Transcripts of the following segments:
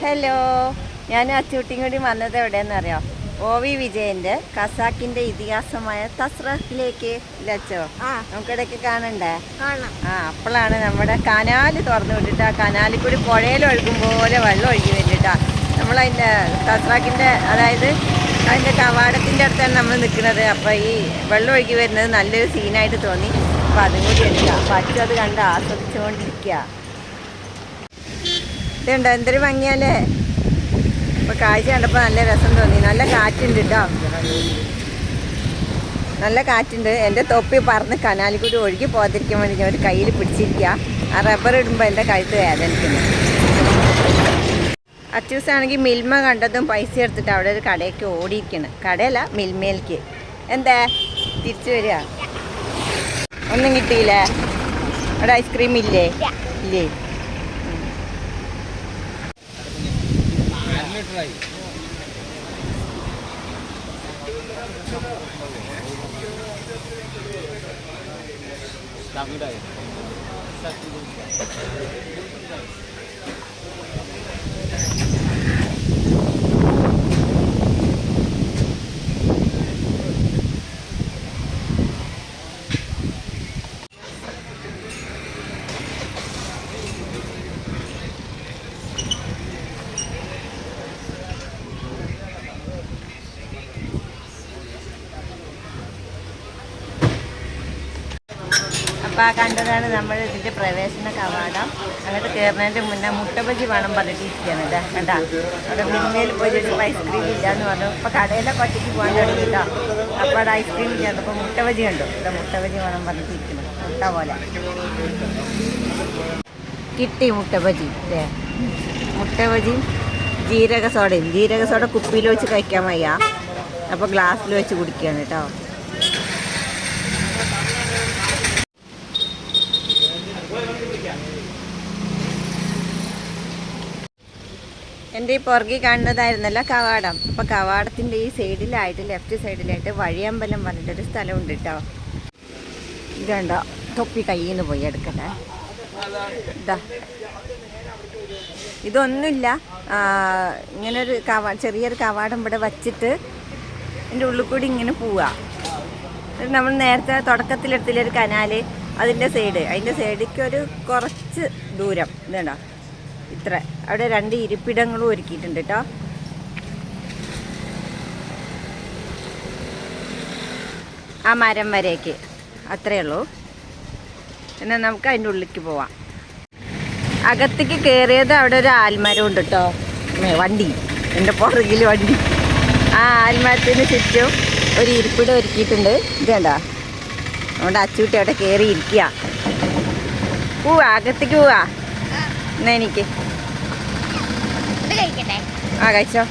Hello ഞാൻ അച്ചൂട്ടിയും കൂടി വന്നത് എവിടെയെന്ന് അറിയോ ഒ വി വിജയന്റെ കസാക്കിന്റെ ഇതിഹാസമായ തസ്രഹിലേക്ക് ലച്ചോ നമുക്കിടയ്ക്ക് കാണണ്ടേ? കാണാം. ആ അപ്പോഴാണ് നമ്മുടെ കനാല് തുറന്നു വിട്ടിട്ട്. ആ കനാലിൽ കൂടി പുഴയിൽ ഒഴുകും പോലെ വെള്ളം ഒഴുകി വരുന്നിട്ടാ നമ്മളതിന്റെ തസ്രാക്കിന്റെ അതായത് അതിന്റെ കവാടത്തിന്റെ അടുത്താണ് നമ്മൾ നിൽക്കുന്നത് അപ്പോൾ ഈ വെള്ളം ഒഴുകി വരുന്നത് നല്ലൊരു സീനായിട്ട് തോന്നി. അപ്പോൾ അതും കൂടി എടുക്കുക അപ്പോൾ അച്ഛൻ അത് കണ്ട് ആസ്വദിച്ചുകൊണ്ടിരിക്കുക ഇതുണ്ടോ എന്തൊരു ഭംഗിയല്ലേ? ഇപ്പൊ കാഴ്ച കണ്ടപ്പോൾ നല്ല രസം തോന്നി. നല്ല കാറ്റുണ്ട് കേട്ടോ നല്ല കാറ്റുണ്ട്. എന്റെ തൊപ്പി പറന്ന് കനാലിൽ കൂടി ഒഴുകി പോകാതിരിക്കാൻ വേണ്ടി ഞാൻ ഒരു കയ്യിൽ പിടിച്ചിരിക്കുക ആ റബ്ബർ ഇടുമ്പോൾ എന്റെ കഴുത്ത് വേദനിക്കുന്നു. അച്ചൂസാണെങ്കിൽ മിൽമ കണ്ടതും പൈസ എടുത്തിട്ട് അവിടെ ഒരു കടയ്ക്ക് ഓടിയിരിക്കണം കടയല്ല മിൽമയിലേക്ക് എന്താ? തിരിച്ചു വരിക. ഒന്നും കിട്ടിയില്ലേ? അവിടെ ഐസ്ക്രീം ഇല്ലേ? ഇല്ലേ? അപ്പോൾ ആ കണ്ടതാണ് നമ്മൾ ഇതിന്റെ പ്രവേശന കവാടം. അങ്ങോട്ട് കയറുന്നതിന്റെ മുന്നേ മുട്ടബജി വേണം പറഞ്ഞിട്ടിരിക്കുകയാണ് ഇതാ. കണ്ടാ? അവിടെ മിന്നയിൽ പോയിട്ട് ഐസ്ക്രീം ഇല്ല എന്ന് പറഞ്ഞു. ഇപ്പോൾ കടയിലൊക്കെ ഒറ്റയ്ക്ക് പോകാൻ തുടങ്ങിട്ടോ അപ്പോൾ അവിടെ ഐസ്ക്രീം ഇല്ല അപ്പോൾ മുട്ടബജി കണ്ടു. ഇവിടെ മുട്ടബജി വേണം പറഞ്ഞിട്ടിരിക്കുന്നു. മുട്ട പോലെ. കിട്ടി മുട്ടബജി അല്ലേ? മുട്ടബജിയും ജീരക സോഡയും. ജീരക സോഡ കുപ്പിയിൽ വെച്ച് കഴിക്കാൻ വയ്യ. അപ്പോൾ ഗ്ലാസ്സിൽ വെച്ച് കുടിക്കുകയാണ് കേട്ടോ എന്റെ ഈ പുറകിൽ കാണുന്നതായിരുന്നല്ലോ കവാടം. അപ്പോൾ കവാടത്തിന്റെ ഈ സൈഡിലായിട്ട് ലെഫ്റ്റ് സൈഡിലായിട്ട് വഴിയമ്പലം പറഞ്ഞിട്ടൊരു സ്ഥലമുണ്ട് കേട്ടോ ഇതുണ്ട തൊപ്പി കയ്യിൽ നിന്ന് പോയി എടുക്കട്ടെ. ഇതാ ഇതൊന്നുമില്ല. ഇങ്ങനെ ഇങ്ങനൊരു കവാ ചെറിയൊരു കവാടം ഇവിടെ വച്ചിട്ട് എന്റെ ഉള്ളിൽ കൂടി ഇങ്ങനെ പോവുക നമ്മൾ നേരത്തെ തുടക്കത്തിലെടുത്തിലൊരു കനാല്? അതിന്റെ സൈഡ്. അതിന്റെ സൈഡിലേക്ക് ഒരു കുറച്ച് ദൂരം. ഇതുണ്ടോ. ഇത്ര. അവിടെ രണ്ട് ഇരിപ്പിടങ്ങളും ഒരുക്കിയിട്ടുണ്ട് കേട്ടോ ആ മരം വരേക്ക്. അത്രയേ ഉള്ളൂ. എന്നാൽ നമുക്ക് അതിന്റെ ഉള്ളിലേക്ക് പോവാം. അകത്തേക്ക് കയറിയത് അവിടെ ഒരു ആൽമരം ഉണ്ട് കേട്ടോ വണ്ടി. എന്റെ പുറകിൽ വണ്ടി. ആ ആൽമരത്തിന് ചുറ്റും ഒരു ഇരിപ്പിടം ഒരുക്കിയിട്ടുണ്ട്. ഇത് കണ്ടോ? അതുകൊണ്ട് അച്ചൂട്ടി അവിടെ കയറി ഇരിക്കുക പോവാ അകത്തേക്ക് പോവാ. എന്നാ എനിക്ക്. ആ കഴിച്ചോ.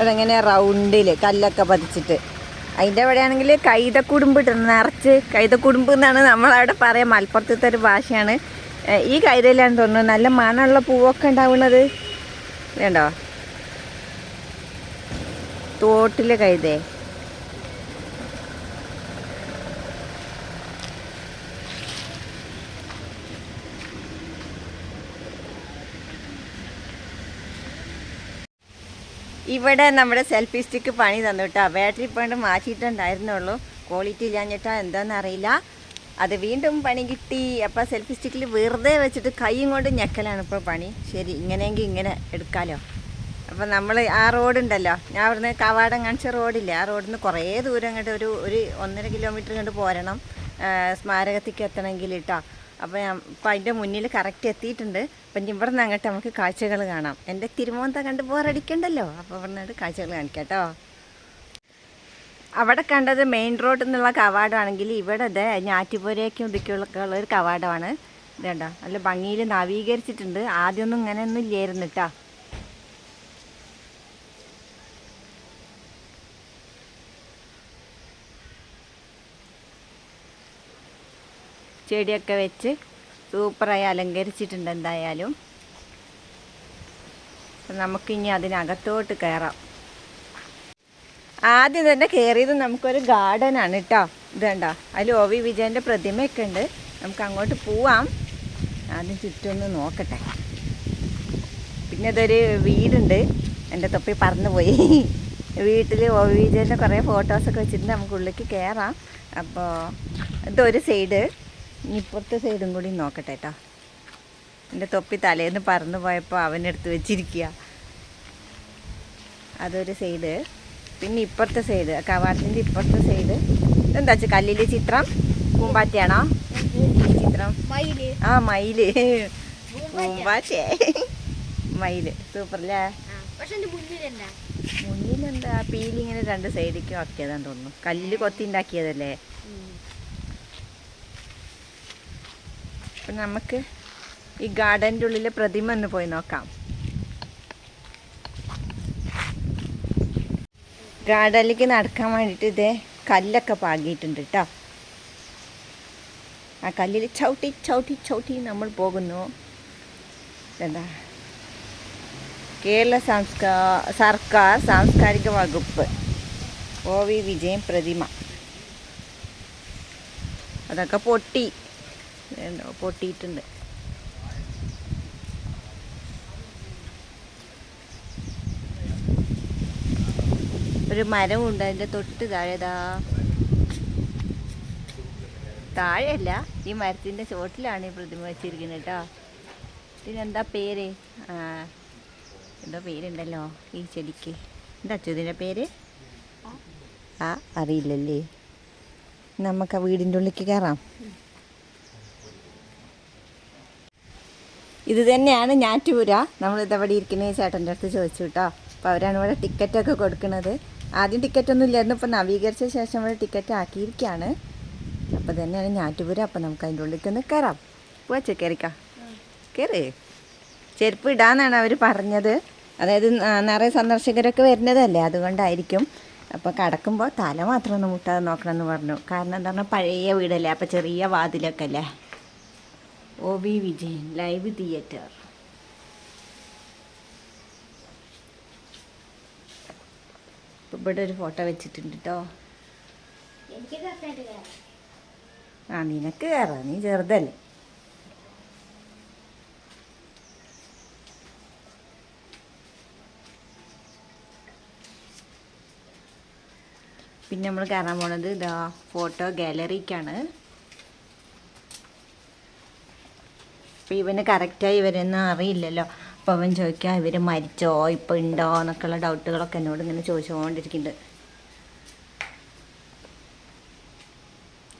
അതെങ്ങനെ റൗണ്ടിൽ കല്ലൊക്കെ പതിച്ചിട്ട്. അതിന്റെ അവിടെയാണെങ്കിൽ കൈതക്കുടുമ്പ് ഇടണം നിറച്ച് കൈതക്കുടുമ്പ് എന്നാണ് നമ്മളവിടെ പറയാം. മലപ്പുറത്തത്തെ ഒരു ഭാഷയാണ്. ഈ കൈതയിലാണ് തോന്നുന്നത് നല്ല മണമുള്ള പൂവൊക്കെ ഉണ്ടാവുന്നത്. വേണ്ടോ തോട്ടിലെ കൈതേ. ഇവിടെ നമ്മുടെ സെൽഫി സ്റ്റിക്ക് പണി തന്നിട്ടാ ബാറ്ററി പോയിന്റ് മാറ്റിയിട്ടുണ്ടായിരുന്നുള്ളൂ. ക്വാളിറ്റി ഇല്ലാഞ്ഞിട്ടാ എന്താണെന്നറിയില്ല അത് വീണ്ടും പണി കിട്ടി. അപ്പോൾ സെൽഫി സ്റ്റിക്കിൽ വെറുതെ വെച്ചിട്ട് കൈയും കൊണ്ട് ഞെക്കലാണ് ഇപ്പോൾ പണി. ശരി ഇങ്ങനെയെങ്കിൽ ഇങ്ങനെ എടുക്കാമല്ലോ അപ്പോൾ നമ്മൾ ആ റോഡുണ്ടല്ലോ ഞാൻ അവിടുന്ന് കവാടം കാണിച്ച റോഡില്ല ആ റോഡിൽ നിന്ന് കുറേ ദൂരം കണ്ട് ഒരു ഒരു ഒന്നര കിലോമീറ്റർ കണ്ട് പോരണം. സ്മാരകത്തിക്ക് എത്തണമെങ്കിൽ കേട്ടോ അപ്പോൾ ഞാൻ അതിന്റെ മുന്നിൽ കറക്റ്റ് എത്തിയിട്ടുണ്ട്. അപ്പം ഇവിടെ നിന്ന് അങ്ങോട്ട് നമുക്ക് കാഴ്ചകൾ കാണാം. എന്റെ തിരുമോന്ത കണ്ട് ബോറടിക്കണ്ടല്ലോ അപ്പോൾ ഇവിടെ നിന്നിട്ട് കാഴ്ചകൾ കാണിക്കാം കേട്ടോ അവിടെ കണ്ടത് മെയിൻ റോഡിൽ നിന്നുള്ള കവാടമാണെങ്കിൽ ഇവിടെ ഇത് ഞാറ്റുപുരയ്ക്കും ഇതൊക്കെയുള്ള ഒരു കവാടമാണ്. ഇതേണ്ട? നല്ല ഭംഗിയിൽ നവീകരിച്ചിട്ടുണ്ട്. ആദ്യമൊന്നും ഇങ്ങനെയൊന്നും ഇല്ലായിരുന്നു കേട്ടോ ചെടിയൊക്കെ വെച്ച് സൂപ്പറായി അലങ്കരിച്ചിട്ടുണ്ട് എന്തായാലും. നമുക്കിനി അതിനകത്തോട്ട് കയറാം ആദ്യം തന്നെ കയറിയത് നമുക്കൊരു ഗാർഡനാണ് കേട്ടോ ഇത് കണ്ടോ അതിൽ ഒ വി വിജയന്റെ പ്രതിമയൊക്കെ ഉണ്ട് നമുക്ക് അങ്ങോട്ട് പോവാം. ആദ്യം ചുറ്റൊന്ന് നോക്കട്ടെ. പിന്നെ ഇതൊരു വീടുണ്ട്. എന്റെ തൊപ്പി പറന്ന് പോയി. വീട്ടിൽ വിജയന്റെ കുറേ ഫോട്ടോസൊക്കെ വെച്ചിട്ട് നമുക്ക് ഉള്ളിലേക്ക് കയറാം അപ്പോൾ ഇതൊരു സൈഡ്. ഇനി ഇപ്പുറത്തെ സൈഡും കൂടി നോക്കട്ടെ കേട്ടോ എന്റെ തൊപ്പി തലേന്ന് പറന്നു പോയപ്പോൾ അവനെടുത്ത് വെച്ചിരിക്കുക അതൊരു സൈഡ്. പിന്നെ ഇപ്പുറത്തെ സൈഡ്. കവാടത്തിന്റെ ഇപ്പുറത്തെ സൈഡ്. എന്താ വെച്ചാൽ കല്ലിലെ ചിത്രം? പൂമ്പാറ്റയാണോ? ചിത്രം. ആ മയിൽ. പൂമ്പാറ്റേ. മയിൽ. സൂപ്പറല്ലേ? മുന്നിലെന്താ? പീലിങ്ങനെ രണ്ട് സൈഡിലേക്കും ആക്കിയതാന്ന് തോന്നുന്നു. കല്ലിൽ കൊത്തി ഉണ്ടാക്കിയതല്ലേ? അപ്പം നമുക്ക് ഈ ഗാർഡന്റെ ഉള്ളിലെ പ്രതിമ ഒന്ന് പോയി നോക്കാം. ഗാർഡനിലേക്ക് നടക്കാൻ വേണ്ടിയിട്ട് ഇതേ കല്ലൊക്കെ പാകിയിട്ടുണ്ട് കേട്ടോ ആ കല്ലിൽ ചവിട്ടി ചവിട്ടി ചവിട്ടി നമ്മൾ പോകുന്നു. എന്താ? കേരള സംസ്കാ സർക്കാർ സാംസ്കാരിക വകുപ്പ്. ഒ വി വിജയൻ പ്രതിമ. അതൊക്കെ പൊട്ടി. പൊട്ടിയിട്ടുണ്ട്. ഒരു മരമുണ്ട് അതിന്റെ തൊട്ട് താഴെതാ താഴെയല്ല ഈ മരത്തിന്റെ ചോട്ടിലാണ് ഈ പ്രതിമ വെച്ചിരിക്കുന്നത് കേട്ടോ. ഇതിനെന്താ പേര്? എന്താ പേരുണ്ടല്ലോ ഈ ചെടിക്ക്. എന്താ അച്ചു പേര്? ആ അറിയില്ലല്ലേ. നമുക്ക് ആ വീടിന്റെ ഉള്ളിലേക്ക് കയറാം. ഇത് തന്നെയാണ് ഞാറ്റുപുര. നമ്മളിത് അവിടെ ഇരിക്കുന്ന ഈ ചേട്ടന്റെ അടുത്ത് ചോദിച്ചു കേട്ടോ അപ്പോൾ അവരാണ് ഇവിടെ ടിക്കറ്റൊക്കെ കൊടുക്കുന്നത്. ആദ്യം ടിക്കറ്റൊന്നും ഇല്ലായിരുന്നു. ഇപ്പോൾ നവീകരിച്ച ശേഷം ഇവിടെ ടിക്കറ്റ് ആക്കിയിരിക്കുകയാണ് അപ്പോൾ തന്നെയാണ് ഞാറ്റുപുര. അപ്പോൾ നമുക്ക് അതിന്റെ ഉള്ളിലേക്ക് ഒന്ന് കയറാം പോച്ച കയറിക്കാം കയറി ചെരുപ്പ് ഇടാന്നാണ് അവർ പറഞ്ഞത്. അതായത് നിറയെ സന്ദർശകരൊക്കെ വരുന്നതല്ലേ? അതുകൊണ്ടായിരിക്കും. അപ്പോൾ കടക്കുമ്പോൾ തല മാത്രം ഒന്ന് മുട്ടാതെ നോക്കണമെന്ന് പറഞ്ഞു. കാരണം എന്താ പറഞ്ഞാൽ പഴയ വീടല്ലേ? അപ്പോൾ ചെറിയ വാതിലൊക്കെ അല്ലേ? O V Vijayan live theatre. ഇവിടെ ഒരു ഫോട്ടോ വെച്ചിട്ടുണ്ട് കേട്ടോ ആ നിനക്ക് കയറാം നീ ചെറുതല്ലേ. പിന്നെ നമ്മൾ കയറാൻ പോണത് ഇതാ ഫോട്ടോ ഗാലറിക്കാണ്. അപ്പോൾ ഇവന് കറക്റ്റായി ഇവരൊന്നും അറിയില്ലല്ലോ. അപ്പോൾ അവൻ ചോദിക്കുക ഇവർ മരിച്ചോ? ഇപ്പോൾ ഉണ്ടോ? എന്നൊക്കെയുള്ള ഡൗട്ടുകളൊക്കെ എന്നോട് ഇങ്ങനെ ചോദിച്ചുകൊണ്ടിരിക്കുന്നുണ്ട്.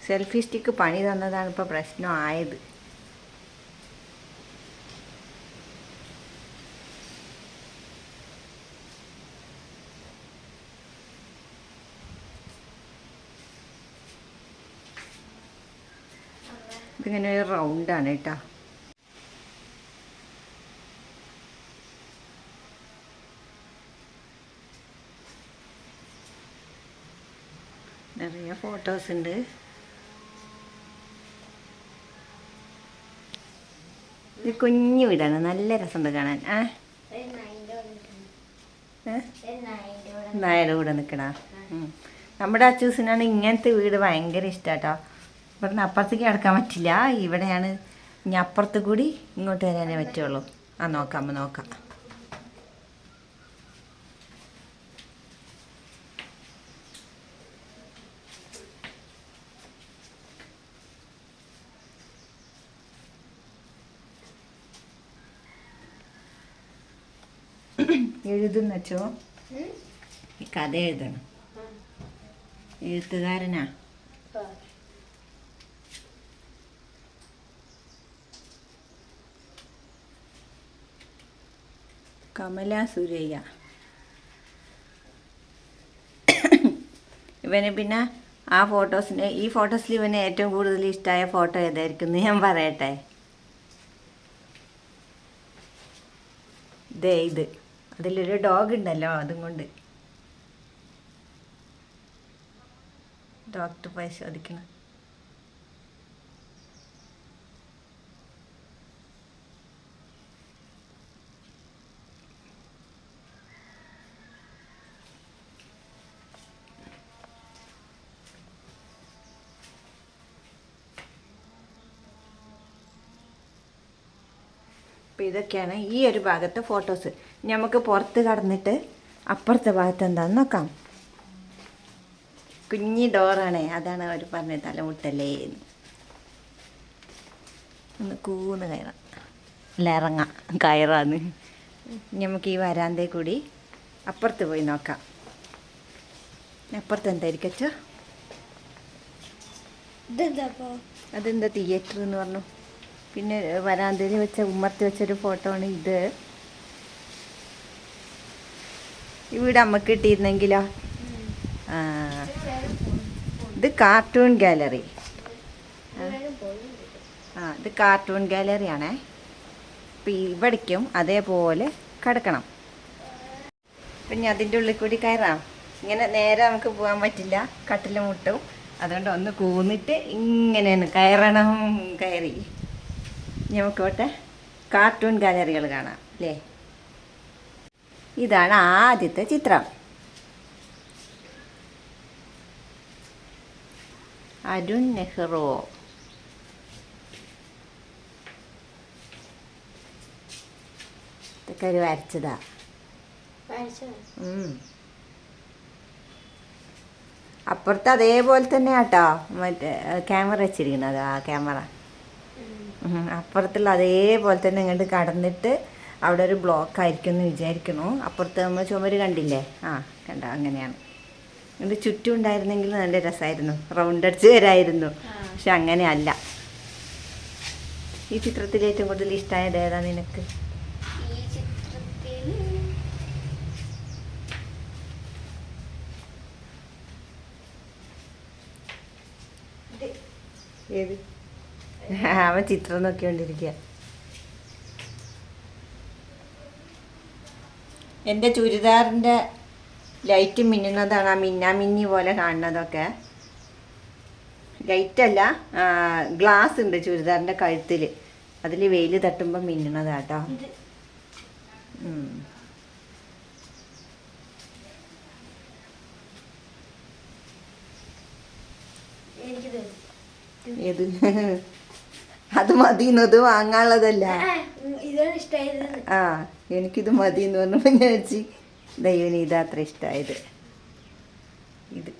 സെൽഫി സ്റ്റിക്ക് പണി തന്നതാണ് ഇപ്പോൾ പ്രശ്നമായത് ഇങ്ങനെ ഒരു റൗണ്ടാണ് കേട്ടോ. നിറയെ ഫോട്ടോസ് ഉണ്ട്. ഇത് കുഞ്ഞു വീടാണ്. നല്ല രസമുണ്ട് കാണാൻ. ആ? ഒരു? ഒരു നായയുടെ കൂടെ നിൽക്കണ നമ്മുടെ അച്ചൂസിനാണ് ഇങ്ങനത്തെ വീട് ഭയങ്കര ഇഷ്ടാട്ടോ. ഇവിടുന്ന് അപ്പുറത്തേക്ക് കിടക്കാൻ പറ്റില്ല. ഇവിടെയാണ് ഇനി അപ്പുറത്ത് കൂടി ഇങ്ങോട്ട് വരാനേ പറ്റുള്ളൂ. ആ നോക്കാം നോക്കാം. എഴുതുന്ന വെച്ചോ ഈ കഥ എഴുതണം. എഴുത്തുകാരനാ. കമല സുരയ്യ. ഇവന് പിന്നെ ആ ഫോട്ടോസിന് ഈ ഫോട്ടോസിൽ ഇവന് ഏറ്റവും കൂടുതൽ ഇഷ്ടമായ ഫോട്ടോ ഏതായിരിക്കും എന്ന് ഞാൻ പറയട്ടെ? ദേ ഇത്. അതിലൊരു ഡോഗ് ഉണ്ടല്ലോ അതും കൊണ്ട്. ഡോക്ടർ പരിശോധിക്കണം ഇതൊക്കെയാണ് ഈ ഒരു ഭാഗത്തെ ഫോട്ടോസ് നമുക്ക് പുറത്ത് കടന്നിട്ട് അപ്പുറത്തെ ഭാഗത്ത് എന്താന്ന് നോക്കാം. കുഞ്ഞി ഡോറാണേ അതാണ് അവർ പറഞ്ഞത് തലമുട്ടല്ലേ എന്ന്. ഒന്ന് കൂന്ന് കയറാം. അല്ല ഇറങ്ങാം കയറാന്ന്. നമുക്ക് ഈ വരാന്തേ കൂടി അപ്പുറത്ത് പോയി നോക്കാം. അപ്പുറത്ത് എന്തായിരിക്കും അച്ഛാ? അതെന്താ തിയേറ്റർ എന്ന് പറഞ്ഞു. പിന്നെ വരാന്തയിൽ വെച്ച ഉമ്മർത്തി വെച്ചൊരു ഫോട്ടോ ആണ് ഇത്. ഈ വീട് അമ്മയ്ക്ക് കിട്ടിയിരുന്നെങ്കിലോ? ആ. ഇത് കാർട്ടൂൺ ഗാലറി ആ ഇത് കാർട്ടൂൺ ഗാലറി ആണേ. അപ്പം ഇവിടേക്കും അതേപോലെ കിടക്കണം. അപ്പം ഞാൻ അതിന്റെ ഉള്ളിൽ കൂടി കയറാം. ഇങ്ങനെ നേരെ നമുക്ക് പോകാൻ പറ്റില്ല. കട്ടിൽ മുട്ടും. അതുകൊണ്ട് ഒന്ന് കൂന്നിട്ട് ഇങ്ങനെ കയറണം കയറി. നമുക്കോട്ടെ നമുക്ക് കാർട്ടൂൺ ഗാലറികൾ കാണാം അല്ലേ? ഇതാണ് ആദ്യത്തെ ചിത്രം. അരുൺ നെഹ്റു. ഇതൊക്കെ ഒരു വരച്ചതാ. അപ്പുറത്ത് അതേപോലെ തന്നെ ആട്ടോ മറ്റേ ക്യാമറ വെച്ചിരിക്കുന്നത് ആ ക്യാമറ. അപ്പുറത്തുള്ള അതേപോലെ തന്നെ ഇങ്ങോട്ട് കടന്നിട്ട് അവിടെ ഒരു ബ്ലോക്ക് ആയിരിക്കും എന്ന് വിചാരിക്കുന്നു. അപ്പുറത്ത് നമ്മൾ ചുമര് കണ്ടില്ലേ? ആ കണ്ട? അങ്ങനെയാണ്. എന്നിട്ട് ചുറ്റും ഉണ്ടായിരുന്നെങ്കിൽ നല്ല രസമായിരുന്നു. റൗണ്ട് അടിച്ച് വരായിരുന്നു. പക്ഷെ അങ്ങനെയല്ല. ഈ ചിത്രത്തിൽ ഏറ്റവും കൂടുതൽ ഇഷ്ടമായത് ഏതാ നിനക്ക്? ഏത്? അവൻ ചിത്രം നോക്കിക്കൊണ്ടിരിക്കുക. എന്റെ ചുരിദാറിന്റെ ലൈറ്റ് മിന്നുന്നതാണ് ആ മിന്നാമിന്നി പോലെ കാണുന്നതൊക്കെ. ലൈറ്റല്ല ഗ്ലാസ് ഉണ്ട് ചുരിദാറിന്റെ കഴുത്തിൽ. അതിൽ വെയിൽ തട്ടുമ്പോൾ മിന്നണതാട്ടോ. ഏത്? അത് മതി വാങ്ങാനുള്ളതല്ല. ആ, ഇഷ്ടമായത് എനിക്കിത് മതി എന്ന് പറഞ്ഞപ്പോൾ ഞാൻ വെച്ച് ദൈവന് ഇഷ്ടമായത് ഇത്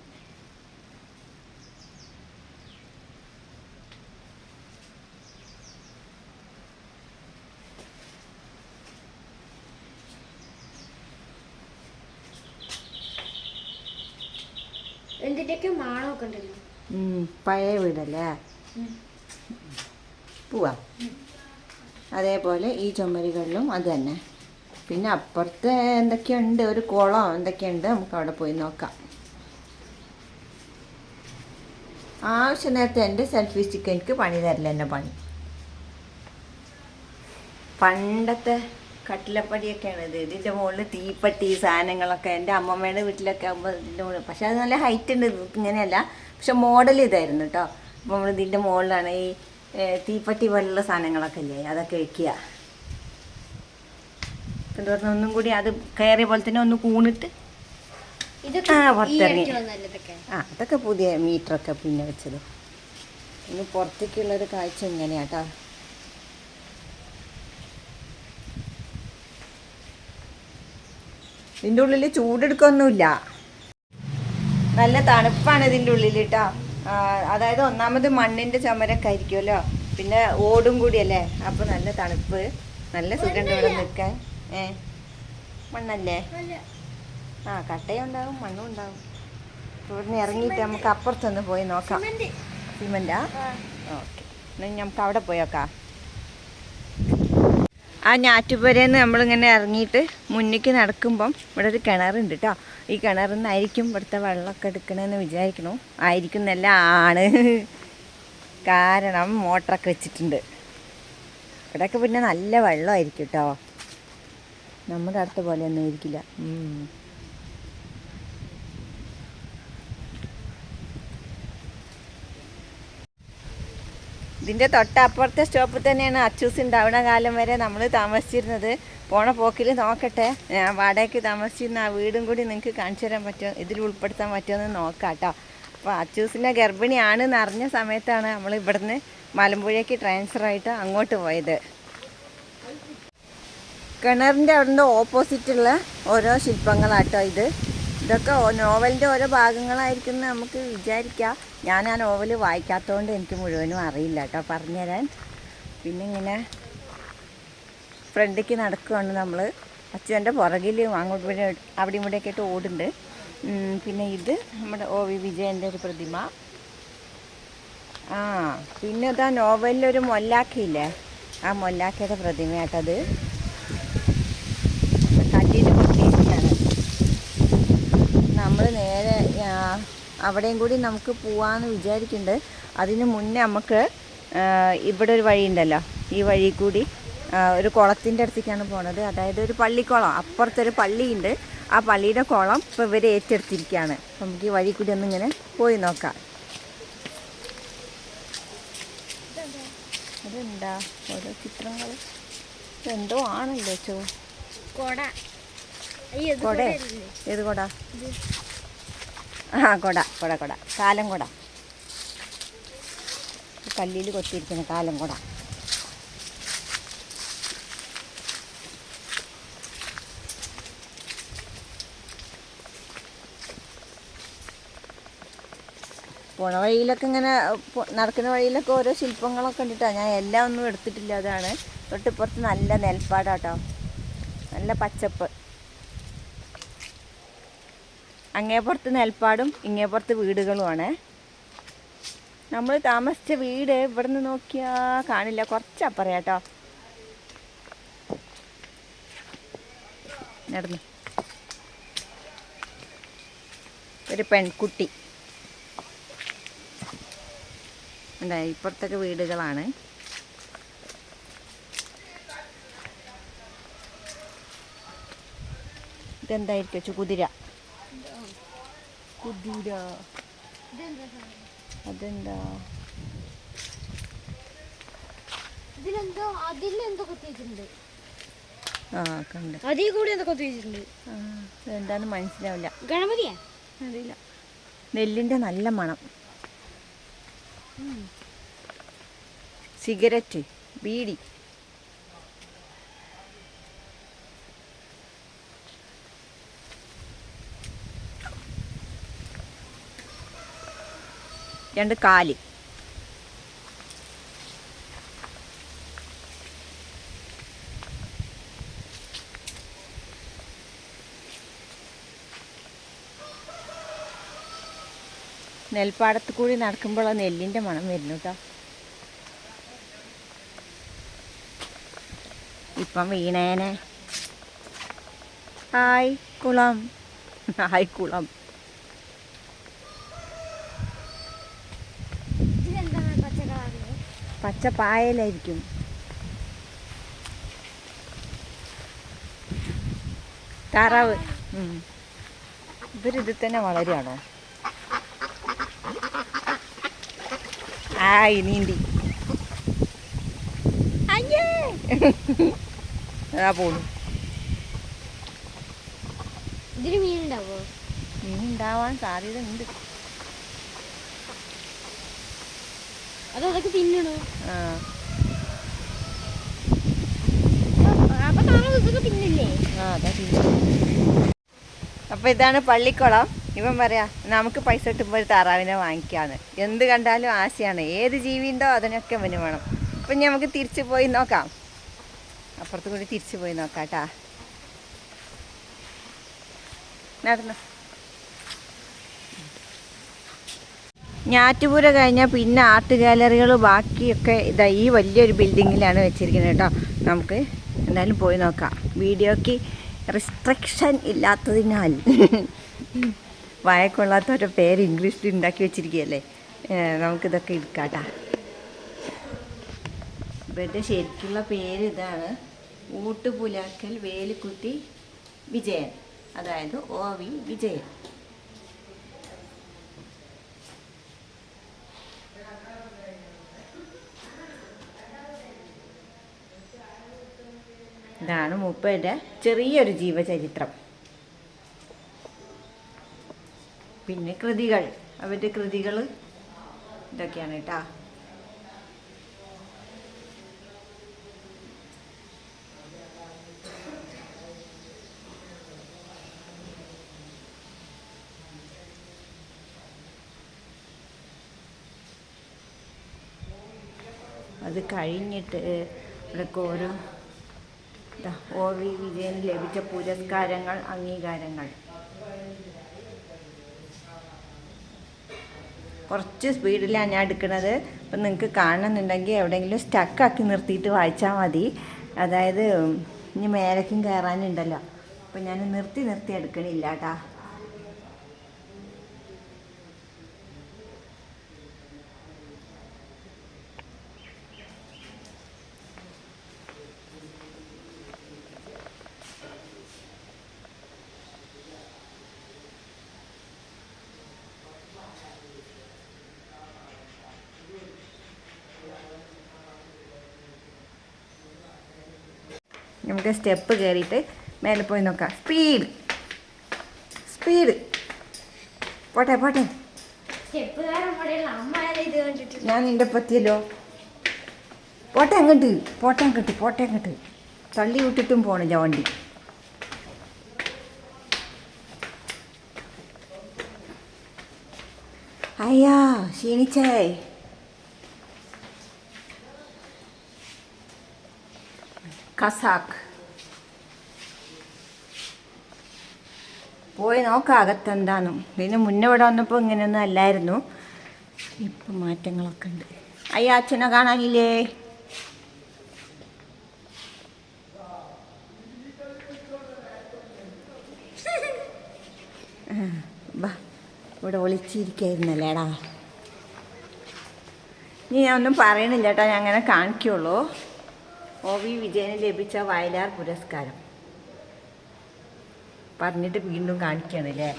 മാണമൊക്കെ ഉണ്ടല്ലോ? ഉം, പഴയ വീടല്ലേ? പോവാം അതേപോലെ ഈ ചുമരുകളിലും അത് തന്നെ. പിന്നെ അപ്പുറത്ത് എന്തൊക്കെയുണ്ട്? ഒരു കുളം എന്തൊക്കെയുണ്ട്? നമുക്ക് അവിടെ പോയി നോക്കാം. ആവശ്യ നേരത്തെ എന്റെ സെൽഫി സ്റ്റിക്ക് എനിക്ക് പണി തരില്ല എന്റെ പണി. പണ്ടത്തെ കട്ടിലപ്പടിയൊക്കെയാണ് ഇത്. ഇതിന്റെ മുകളിൽ തീപ്പട്ടി സാധനങ്ങളൊക്കെ എന്റെ അമ്മമ്മയുടെ വീട്ടിലൊക്കെ ആകുമ്പോൾ ഇതിന്റെ മുകളിൽ. പക്ഷേ അത് നല്ല ഹൈറ്റ് ഉണ്ട് ഇങ്ങനെയല്ല. പക്ഷെ മോഡൽ ഇതായിരുന്നു കേട്ടോ അപ്പോൾ നമ്മൾ ഇതിന്റെ മുകളിലാണ് ഈ തീപ്പട്ടി പോലുള്ള സാധനങ്ങളൊക്കെ ഇല്ലേ? അതൊക്കെ വെക്കുക. എന്താ പറഞ്ഞാൽ ഒന്നും കൂടി അത് കയറിയ പോലെ തന്നെ ഒന്ന് കൂണിട്ട് ആ, പുറത്തിറങ്ങി. ആ അതൊക്കെ പുതിയ മീറ്ററൊക്കെ പിന്നെ വെച്ചത്. ഇനി പുറത്തേക്കുള്ളൊരു കാഴ്ച ഇങ്ങനെയാട്ടോ ഇതിന്റെ ഉള്ളിൽ ചൂടെടുക്കൊന്നുമില്ല. നല്ല തണുപ്പാണ് ഇതിന്റെ ഉള്ളിൽ കേട്ടോ അതായത് ഒന്നാമത് മണ്ണിന്റെ ചമരൊക്കെ ആയിരിക്കുമല്ലോ. പിന്നെ ഓടും കൂടിയല്ലേ? അപ്പോൾ നല്ല തണുപ്പ്. നല്ല സുഖമുണ്ട് ഇവിടെ നിൽക്കാൻ. ഏ? മണ്ണല്ലേ? ആ കട്ടയും ഉണ്ടാവും മണ്ണും ഉണ്ടാവും. ഇവിടുന്ന് ഇറങ്ങിയിട്ട് നമുക്ക് അപ്പുറത്തൊന്ന് പോയി നോക്കാം. സിമന്റ്. സിമന്റാ. ഓക്കെ. നമുക്ക് അവിടെ പോയി നോക്കാം. ആ ഞാറ്റുപുരയിൽ നിന്ന് നമ്മളിങ്ങനെ ഇറങ്ങിയിട്ട് മുന്നിക്ക് നടക്കുമ്പം ഇവിടെ ഒരു കിണറുണ്ട് കേട്ടോ ഈ കിണറിൽ നിന്നായിരിക്കും ഇവിടുത്തെ വെള്ളമൊക്കെ എടുക്കണമെന്ന് വിചാരിക്കണു. ആയിരിക്കും എന്നല്ല ആണ്. കാരണം മോട്ടറൊക്കെ വെച്ചിട്ടുണ്ട്. ഇവിടെയൊക്കെ പിന്നെ നല്ല വെള്ളമായിരിക്കും കേട്ടോ നമ്മുടെ അടുത്ത പോലെയൊന്നും ആയിരിക്കില്ല. ഇതിന്റെ തൊട്ടപ്പുറത്തെ സ്റ്റോപ്പിൽ തന്നെയാണ് അച്ചൂസ് ഉണ്ടാവുന്ന കാലം വരെ നമ്മൾ താമസിച്ചിരുന്നത്. പോണ പോക്കിൽ നോക്കട്ടെ. ഞാൻ വാടകയ്ക്ക് താമസിച്ചിരുന്ന ആ വീടും കൂടി നിങ്ങൾക്ക് കാണിച്ചു തരാൻ പറ്റുമോ? ഇതിൽ ഉൾപ്പെടുത്താൻ പറ്റുമോ എന്ന് നോക്കാം കേട്ടോ അപ്പോൾ അച്ചൂസിന്റെ ഗർഭിണിയാണെന്ന് അറിഞ്ഞ സമയത്താണ് നമ്മൾ ഇവിടുന്ന് മലമ്പുഴയ്ക്ക് ട്രാൻസ്ഫർ ആയിട്ട് അങ്ങോട്ട് പോയത്. കിണറിന്റെ അവിടുന്ന് ഓപ്പോസിറ്റുള്ള ഓരോ ശില്പങ്ങളാട്ടോ ഇത്. ഇതൊക്കെ നോവലിന്റെ ഓരോ ഭാഗങ്ങളായിരിക്കും നമുക്ക് വിചാരിക്കാം. ഞാൻ ആ നോവൽ വായിക്കാത്തതുകൊണ്ട് എനിക്ക് മുഴുവനും അറിയില്ല കേട്ടോ. പറഞ്ഞുതരാൻ പിന്നെ ഇങ്ങനെ ഫ്രണ്ടിലേക്ക് നടക്കുകയാണ് നമ്മൾ അച്ഛന്റെ പുറകിൽ അങ്ങോട്ട് ഇവിടെ അവിടെ ഇവിടെയൊക്കെ ആയിട്ട് ഓടുന്നുണ്ട്. പിന്നെ ഇത് നമ്മുടെ ഒ വി വിജയന്റെ ഒരു പ്രതിമ. ആ പിന്നെ ഇതാ നോവലിലൊരു മൊല്ലാക്കയില്ലേ ആ മൊല്ലാക്കയുടെ പ്രതിമയാട്ടത്. നമ്മൾ നേരെ അവിടെയും കൂടി നമുക്ക് പോവാന്ന് വിചാരിക്കുന്നുണ്ട് അതിന് മുന്നേ നമുക്ക് ഇവിടെ ഒരു വഴിയുണ്ടല്ലോ. ഈ വഴി കൂടി ഒരു കുളത്തിന്റെ അടുത്തേക്കാണ് പോണത്. അതായത് ഒരു പള്ളിക്കുളം. അപ്പുറത്തൊരു പള്ളിയുണ്ട്. ആ പള്ളിയുടെ കുളം ഇപ്പോൾ ഇവർ ഏറ്റെടുത്തിരിക്കുകയാണ് അപ്പം നമുക്ക് ഈ വഴി കൂടി ഒന്നിങ്ങനെ പോയി നോക്കാം. അതെന്താ ഓരോ ചിത്രങ്ങൾ എന്തോ ആണല്ലോ ചോ. കൊട. ഏത് കൊട. ആ കൊട കൊട കൊട. കാലം കൊട. കല്ലിൽ കൊത്തിയിരിക്കുന്ന കാലം കൊട. പോണ വഴിയിലൊക്കെ ഇങ്ങനെ നടക്കുന്ന വഴിയിലൊക്കെ ഓരോ ശില്പങ്ങളൊക്കെ കണ്ടിട്ടാണ് ഞാൻ എല്ലാം ഒന്നും എടുത്തിട്ടില്ല അതാണ്. തൊട്ടിപ്പുറത്ത് നല്ല നെൽപ്പാടാട്ടോ. നല്ല പച്ചപ്പ്. അങ്ങേപ്പുറത്ത് നെൽപ്പാടും ഇങ്ങേപ്പുറത്ത് വീടുകളുമാണ്. നമ്മൾ താമസിച്ച വീട് ഇവിടെ നിന്ന് നോക്കിയാൽ കാണില്ല. കുറച്ചാ പറയാട്ടോ നടന്നു. ഒരു പെൺകുട്ടി. എന്താ ഇപ്പുറത്തൊക്കെ വീടുകളാണ്. ഇതെന്തായിരിക്കും? കുതിര കുതിര the അതെന്താ? ഇതിലെന്തോ അതിലെന്തോ കൊത്തി ആ കണ്ട്. അതിൽ കൂടി എന്തോ കൊത്തി വെച്ചിട്ടുണ്ട്. മനസ്സിലാവില്ല. ഗണപതിയാ? അറിയില്ല. നെല്ലിന്റെ നല്ല മണം. സിഗരറ്റ് ബീഡി. രണ്ട് കാൽ. നെൽപ്പാടത്ത് കൂടി നടക്കുമ്പോൾ ആ നെല്ലിന്റെ മണം വരുന്നു കേട്ടോ ഇപ്പം വീണേനെ. ഹായ് കുളം. ഹായ് കുളം. പച്ച പായലായിരിക്കും. താറാവ്. ഇവരിത് ഇവരിതിൽ തന്നെ വളരുകയാണോ? ആയി നീന്തി അയ്യേ! അതാ പോണു. ഇതിന് മീനുണ്ടാവോ മീൻ ഉണ്ടാവാൻ സാധ്യത ഉണ്ട് അതോ അതൊക്കെ തിന്നണോ. അപ്പൊ ഇതാണ് പള്ളിക്കുളം. ഇവൻ പറയാ നമുക്ക് പൈസ കിട്ടുമ്പോൾ ഒരു താറാവിനെ വാങ്ങിക്കാന്ന്. എന്ത് കണ്ടാലും ആശയാണ്. ഏത് ജീവിണ്ടോ അതിനൊക്കെ അവന് വേണം. അപ്പം നമുക്ക് തിരിച്ചു പോയി നോക്കാം. അപ്പുറത്ത് കൂടി തിരിച്ചു പോയി നോക്കാം കേട്ടാ നടന്നു ഞാറ്റുപുര കഴിഞ്ഞാൽ പിന്നെ ആർട്ട് ഗാലറികൾ ബാക്കിയൊക്കെ ഇതാ ഈ വലിയൊരു ബിൽഡിങ്ങിലാണ് വെച്ചിരിക്കുന്നത് കേട്ടോ. നമുക്ക് എന്തായാലും പോയി നോക്കാം. വീഡിയോക്ക് റിസ്ട്രിക്ഷൻ ഇല്ലാത്തതിനാൽ. വായക്കൊള്ളാത്തവരുടെ പേര് ഇംഗ്ലീഷിൽ ഉണ്ടാക്കി വെച്ചിരിക്കുകയല്ലേ? നമുക്കിതൊക്കെ എടുക്കാട്ടാ ഇവരുടെ ശരിക്കുള്ള പേര് ഇതാണ് ഊട്ടുപുലാക്കൽ വേലുക്കുട്ടി വിജയൻ. അതായത് ഒ വി വിജയൻ. ഇതാണ് മൂപ്പയുടെ ചെറിയൊരു ജീവചരിത്രം. പിന്നെ കൃതികൾ. അവരുടെ കൃതികൾ ഇതൊക്കെയാണ് കേട്ടാ. അത് കഴിഞ്ഞിട്ട് ഇവിടെ ഓരോ ഒ വി വിജയന് ലഭിച്ച പുരസ്കാരങ്ങൾ അംഗീകാരങ്ങൾ. കുറച്ച് സ്പീഡിലാണ് ഞാൻ എടുക്കുന്നത് അപ്പം നിങ്ങൾക്ക് കാണുന്നുണ്ടെങ്കിൽ എവിടെയെങ്കിലും സ്റ്റക്കാക്കി നിർത്തിയിട്ട് വായിച്ചാൽ മതി. അതായത് ഇനി മേലേക്കും കയറാനുണ്ടല്ലോ. അപ്പം ഞാൻ നിർത്തി നിർത്തി എടുക്കണില്ല കേട്ടാ. നമുക്ക് സ്റ്റെപ്പ് കയറിയിട്ട് മേലെ പോയി നോക്കാം. സ്പീഡ് സ്പീഡ് പോട്ടെ പോട്ടെ. ഞാൻ നിന്റെ പറ്റിയല്ലോ. പോട്ടെ അങ്ങോട്ട് പോട്ടെ അങ്ങോട്ട് പോട്ടെ അങ്ങോട്ട്. തള്ളി വിട്ടിട്ടും പോണില്ല വണ്ടി. അയ്യാ ക്ഷീണിച്ചേ. കസാക്ക്. പോയി നോക്കാം അകത്തെന്താണെന്നും ഇതിന് മുന്നേ ഇവിടെ വന്നപ്പോൾ ഇങ്ങനെയൊന്നും അല്ലായിരുന്നു. ഇപ്പം മാറ്റങ്ങളൊക്കെ ഉണ്ട്. അയ്യ അച്ഛനെ കാണാനില്ലേ? ബാ ഇവിടെ ഒളിച്ചിരിക്കായിരുന്നല്ലേടാ. നീ ഞാൻ ഒന്നും പറയണില്ല കേട്ടോ ഞാൻ അങ്ങനെ കാണിക്കുള്ളൂ. ഒ വി വിജയന് ലഭിച്ച വയലാർ പുരസ്കാരം. പറഞ്ഞിട്ട് വീണ്ടും കാണിക്കുകയാണല്ലേ?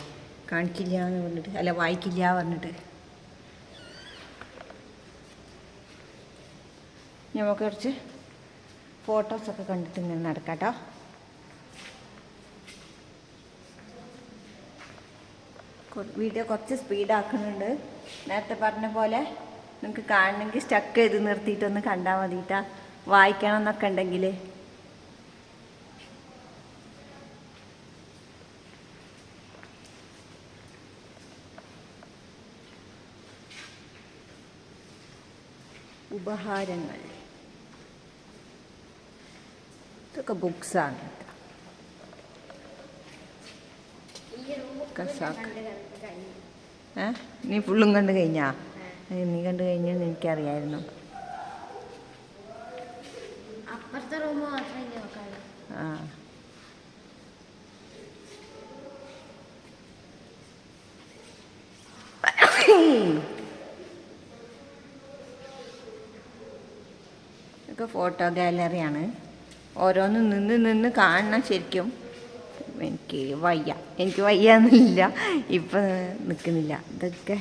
കാണിക്കില്ല എന്ന് പറഞ്ഞിട്ട് അല്ല വായിക്കില്ല പറഞ്ഞിട്ട്. നമുക്ക് കുറച്ച് ഫോട്ടോസൊക്കെ കണ്ടിട്ട് ഇങ്ങനെ നടക്കാട്ടോ കേട്ടോ വീഡിയോ കുറച്ച് സ്പീഡാക്കുന്നുണ്ട് നേരത്തെ പറഞ്ഞ പോലെ നിങ്ങൾക്ക് കാണണമെങ്കിൽ സ്റ്റക്ക് ചെയ്ത് നിർത്തിയിട്ടൊന്ന് കണ്ടാൽ മതിട്ടാ. വായിക്കണം എന്നൊക്കെ ഉണ്ടെങ്കിൽ. ഉപഹാരങ്ങൾ. ഇതൊക്കെ ബുക്സാണ് ഏ? നീ ഫുള്ളും കണ്ടു കഴിഞ്ഞാ? നീ കണ്ടു കഴിഞ്ഞെന്ന് എനിക്കറിയായിരുന്നു. അപ്പുറത്തെ റൂം മാത്രമേ ഇനി നോക്കാനുള്ളൂ ആ ഫോട്ടോ ഗാലറിയാണ് ഓരോന്ന് നിന്ന് നിന്ന് കാണണം ശരിക്കും. എനിക്ക് വയ്യ. എനിക്ക് വയ്യ എന്നില്ല ഇപ്പം നിൽക്കുന്നില്ല ഇതൊക്കെ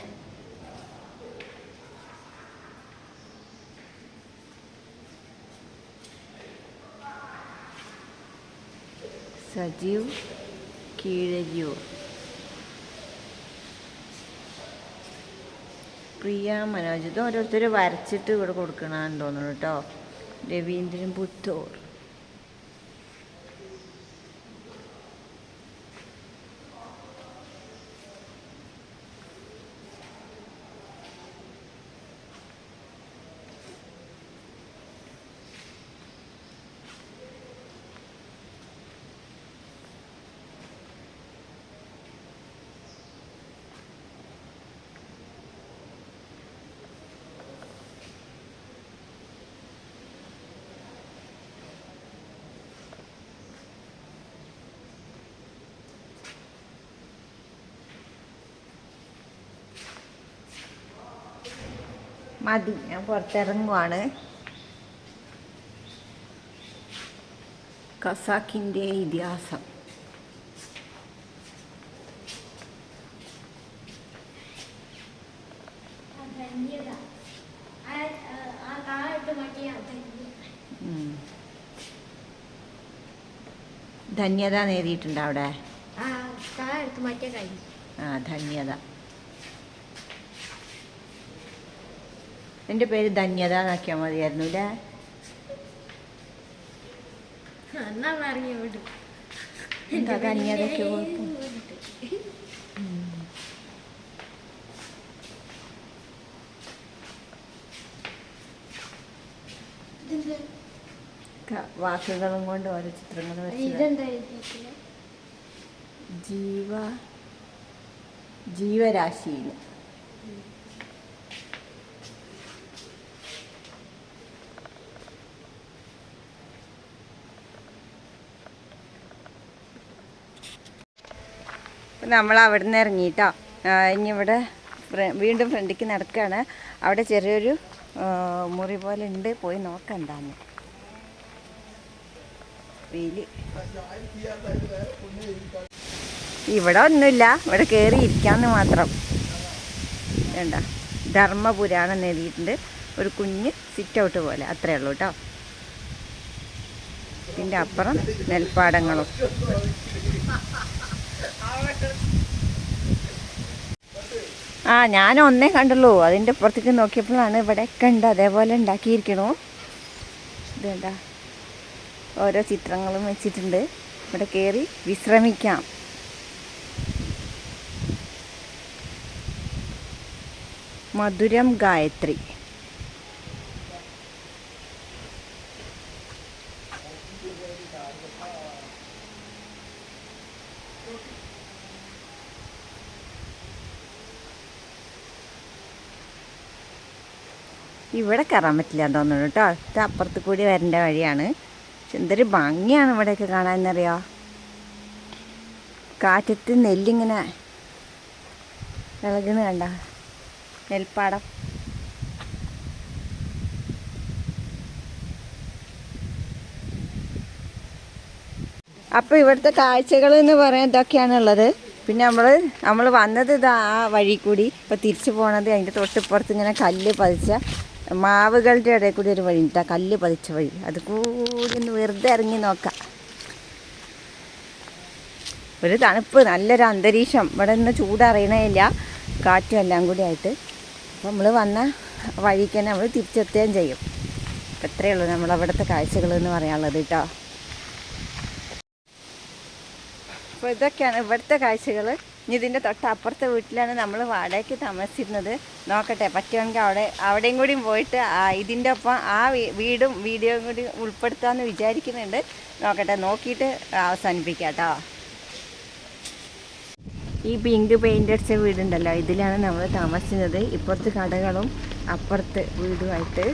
സജീവ് കീഴരിയൂർ പ്രിയ മനോജ് ഇത് ഓരോരുത്തർ വരച്ചിട്ട് ഇവിടെ കൊടുക്കണമെന്ന് തോന്നുന്നു കേട്ടോ. രവീന്ദ്രൻ പുത്തൂർ. മതി. ഞാൻ പുറത്തിറങ്ങുവാണ്. കസാക്കിന്റെ ഇതിഹാസം. ധന്യത നേടിയിട്ടുണ്ടോ അവിടെ? ആ ധന്യത. എന്റെ പേര് ധന്യത എന്നാക്കിയാൽ മതിയായിരുന്നു അല്ലേ എന്നാ എന്താ ധന്യതയ്ക്ക് കുഴപ്പം ക- വാക്കുകളും കൊണ്ട് ഓരോ ചിത്രങ്ങളും ജീവ ജീവരാശിയിൽ നമ്മൾ അവിടെ നിന്ന് ഇറങ്ങിയിട്ടോ. ഇനി ഇവിടെ വീണ്ടും ഫ്രണ്ടിക്ക് നടക്കുകയാണ് അവിടെ ചെറിയൊരു മുറി പോലെ ഉണ്ട്. പോയി നോക്കണ്ടാന്ന് വെയിൽ ഇവിടെ ഒന്നുമില്ല. ഇവിടെ കയറി ഇരിക്കാന്ന് മാത്രം. വേണ്ട. ധർമ്മപുരാണം എഴുതിയിട്ടുണ്ട്. ഒരു കുഞ്ഞ് സിറ്റ് ഔട്ട് പോലെ. അത്രേ ഉള്ളൂ കേട്ടോ. ഇതിന്റെ അപ്പുറം നെൽപ്പാടങ്ങളും. ആ ഞാൻ ഒന്നേ കണ്ടുള്ളൂ. അതിന്റെ പുറത്തേക്ക് നോക്കിയപ്പോഴാണ് ഇവിടെ ഉണ്ട് അതേപോലെ ഉണ്ടാക്കിയിരിക്കണു. ഇതെന്താ? ഓരോ ചിത്രങ്ങളും വെച്ചിട്ടുണ്ട്. ഇവിടെ കയറി വിശ്രമിക്കാം. മധുരം ഗായത്രി. ഇവിടെ കയറാൻ പറ്റില്ല തോന്നുന്നു കേട്ടോ. ഇത് അപ്പുറത്ത് കൂടി വരേണ്ട വഴിയാണ്. പക്ഷെ എന്തൊരു ഭംഗിയാണ് ഇവിടെയൊക്കെ കാണാനെന്നറിയോ? കാറ്റത്ത് നെല്ലിങ്ങനെ ഇളകുന്ന കണ്ട. നെൽപ്പാടം. അപ്പോൾ ഇവിടുത്തെ കാഴ്ചകൾ എന്ന് പറയാൻ ഇതൊക്കെയാണുള്ളത് പിന്നെ നമ്മൾ നമ്മൾ വന്നത് ഇത് ആ വഴി കൂടി. ഇപ്പോൾ തിരിച്ചു പോണത് അതിന്റെ തൊട്ടിപ്പുറത്ത് ഇങ്ങനെ കല്ല് പതിച്ച മാവുകളുടെ ഇടയിൽ കൂടി ഒരു വഴി ആ കല്ല് പതിച്ച വഴി. അത് കൂടി ഒന്ന് വെറുതെ ഇറങ്ങി നോക്കാം. ഒരു തണുപ്പ് നല്ലൊരു അന്തരീക്ഷം. ഇവിടെ നിന്ന് ചൂടറിയണേയില്ല. കാറ്റും എല്ലാം കൂടി ആയിട്ട്. അപ്പോൾ നമ്മൾ വന്ന വഴിക്ക് തന്നെ നമ്മൾ തിരിച്ചെത്തുകയും ചെയ്യും. അപ്പം ഇത്രയേ ഉള്ളൂ നമ്മളവിടുത്തെ കാഴ്ചകൾ എന്ന് പറയാനുള്ളത് കേട്ടോ. അപ്പോൾ ഇതൊക്കെയാണ് ഇവിടുത്തെ കാഴ്ചകൾ ഇനി ഇതിന്റെ തൊട്ടപ്പുറത്തെ വീട്ടിലാണ് നമ്മൾ വാടകയ്ക്ക് താമസിച്ചിരുന്നത്. നോക്കട്ടെ പറ്റുമെങ്കിൽ അവിടെ അവിടെയും കൂടിയും പോയിട്ട് ഇതിന്റെ ഒപ്പം ആ വീടും വീഡിയോയും കൂടി ഉൾപ്പെടുത്താമെന്ന് വിചാരിക്കുന്നുണ്ട്. നോക്കട്ടെ നോക്കിയിട്ട് അവസാനിപ്പിക്കാം കേട്ടോ. ഈ പിങ്ക് പെയിന്റ് അടിച്ച വീടുണ്ടല്ലോ ഇതിലാണ് നമ്മൾ താമസിക്കുന്നത്. ഇപ്പുറത്ത് കടകളും അപ്പുറത്ത് വീടുമായിട്ട്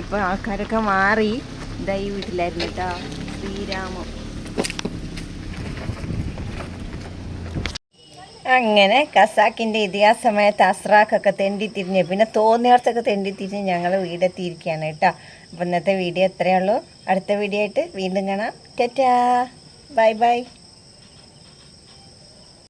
ഇപ്പോൾ ആൾക്കാരൊക്കെ മാറി. ഇതായി വീട്ടിലായിരുന്നു കേട്ടോ ശ്രീരാമം. അങ്ങനെ ഖസാക്കിന്റെ ഇതിഹാസമായ തസ്രാക്കൊക്കെ തെണ്ടി തിരിഞ്ഞ് പിന്നെ തോന്നിയവർക്കൊക്കെ തെണ്ടി തിരിഞ്ഞ് ഞങ്ങൾ വീടെത്തിയിരിക്കുകയാണ് കേട്ടോ. അപ്പോൾ ഇന്നത്തെ വീഡിയോ ഇത്രയേ ഉള്ളൂ. അടുത്ത വീഡിയോ ആയിട്ട് വീണ്ടും കാണാം. ടെറ്റാ. Bye bye.